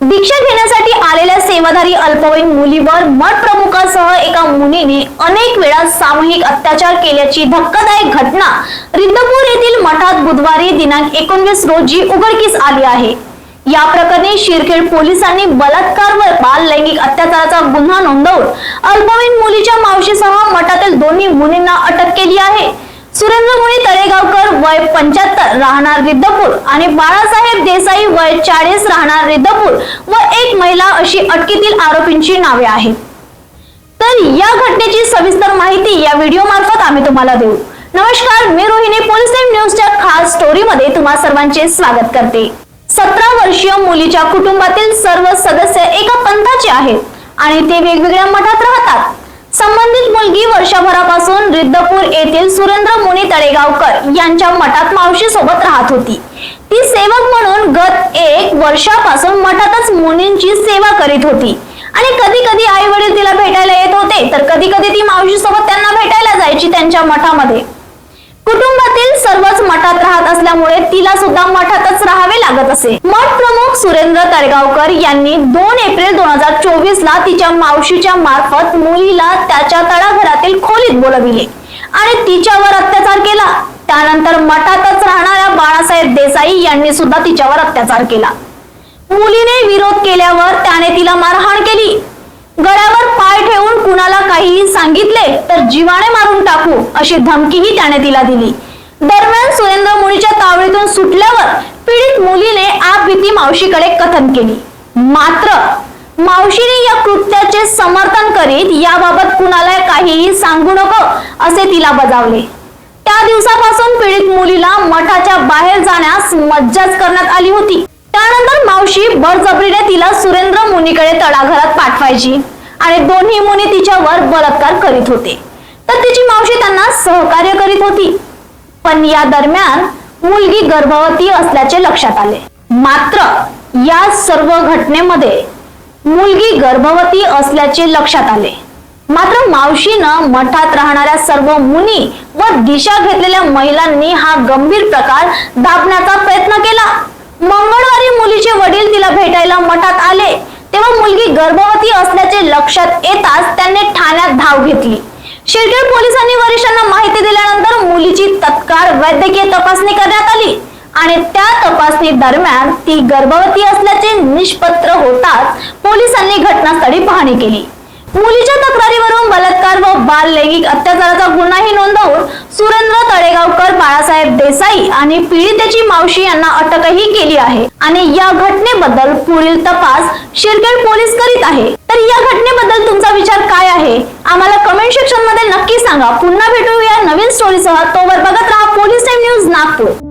दीक्षा घेण्यासाठी आलेल्या सेवाधारी अल्पवयीन मुलीवर मठ प्रमुखासह एका मुलीने अनेक वेळा सामूहिक अत्याचार केल्याची धक्कादायक घटना रिद्धपूर येथील मठात बुधवारी दिनांक एकोणवीस रोजी उघडकीस आली आहे. या प्रकरणी शिरखेड पोलिसांनी बलात्कार व बाल लैंगिक अत्याचाराचा गुन्हा नोंदवून अल्पवयीन मुलीच्या मावशीसह मठातील दोन्ही मुलींना अटक केली आहे. सुरेंद्रमुनी तळेगावकर वय पंच्याहत्तर राहणार रिद्धपूर. आणि बाळासाहेब देसाई वय चाळीस राहणार रिद्धपूर व एक महिला अशी अटकेतील आरोपींची नावे आहेत. तर या घटनेची सविस्तर माहिती या व्हिडिओ मार्फत आम्ही तुम्हाला देऊ. नमस्कार मी रोहिणी. पोलीस टाइम न्यूजच्या खास स्टोरीमध्ये तुम्हा सर्वांचे स्वागत करते. सतरा वर्षीय मुलीच्या कुटुंबातील सर्व सदस्य एका पंथाचे आहेत आणि ते वेगवेगळ्या मठात राहतात. संबंधित मुलगी वर्षा मुनी यांच्या मठात मावशी सोबत राहत होती. ती सेवक म्हणून गत एक वर्षापासून मठातच मुनींची सेवा करीत होती. आणि कधी कधी आई वडील तिला भेटायला येत होते तर कधी कधी ती मावशी सोबत त्यांना भेटायला जायची त्यांच्या मठामध्ये. कुटुंबातील सर्वच मठात राहत असल्यामुळे तिला सुद्धा मठातच राहावे लागत असे. मठ प्रमुख सुरेंद्र तळगावकर यांनी दोन एप्रिल दोन हजार चोवीस ला तिच्या मावशीच्या मार्फत मुलीला त्याच्या तळाघरातील खोलीत बोलविले. आणि तिच्यावर अत्याचार केला. त्यानंतर मठातच राहणाऱ्या बाळासाहेब देसाई यांनी सुद्धा तिच्यावर अत्याचार केला. मुलीने विरोध केल्यावर त्याने तिला मारहाण केली. गळ्यावर पाय ठेवून कुणाला काहीही सांगितले तर जीवाने मारून टाकू अशी धमकीही त्याने तिला दिली. दरम्यान सुरेंद्र मुलीच्या तावडीतून सुटल्यावर पीडित मुलीने आप भीती मावशीकडे कथन केली. मात्र मावशीने या कृत्याचे समर्थन करीत याबाबत कुणाला काहीही सांगू नको असे तिला बजावले. त्या दिवसापासून पीडित मुलीला मठाच्या बाहेर जाण्यास मज्जाच करण्यात आली होती. त्यानंतर मावशी बळजबरीने तिला सुरेंद्र मुनीकडे तळाघरात पाठवायची आणि दोन्ही मुनी तिच्यावर बलात्कार करीत होते. तर तिची मावशी त्यांना सहकार्य करीत होती. पण या दरम्यान मुलगी गर्भवती असल्याचे लक्षात आले. मात्र या सर्व घटनेमध्ये मुलगी गर्भवती असल्याचे लक्षात आले. मात्र मावशीनं मठात राहणाऱ्या सर्व मुनी व दिशा घेतलेल्या महिलांनी हा गंभीर प्रकार दाबण्याचा प्रयत्न केला. मंगळवारी मुलीचे वडील तिला भेटायला मठात आले. तेव्हा मुलगी गर्भवती असल्याचे लक्षात येताच त्यांनी ठाण्यात धाव घेतली. शिरखेड पोलिसांनी वरिष्ठांना माहिती दिल्यानंतर मुलीची तत्काळ वैद्यकीय तपासणी करण्यात आली. आणि त्या तपासणी दरम्यान ती गर्भवती असल्याचे निष्पत्र होताच पोलिसांनी घटनास्थळी पाहणी केली. मुलीच्या तक्रारीवरून बलात्कार व बाल लैंगिक अत्याचाराचा गुन्हाही नोंदवून सुरेंद्र तळेगावकर बाळासाहेब देसाई आणि पीडितेची मावशी यांना अटकही केली आहे. आणि या घटनेबद्दल पुढील तपास शिरखेड पोलीस करीत आहे. तर या घटनेबद्दल तुमचा विचार काय आहे? आम्हाला कमेंट सेक्शनमध्ये नक्की सांगा. पुन्हा भेटूया नवीन स्टोरीसह तोवर बघत राहा पोलीस टाइम न्यूज नागपूर.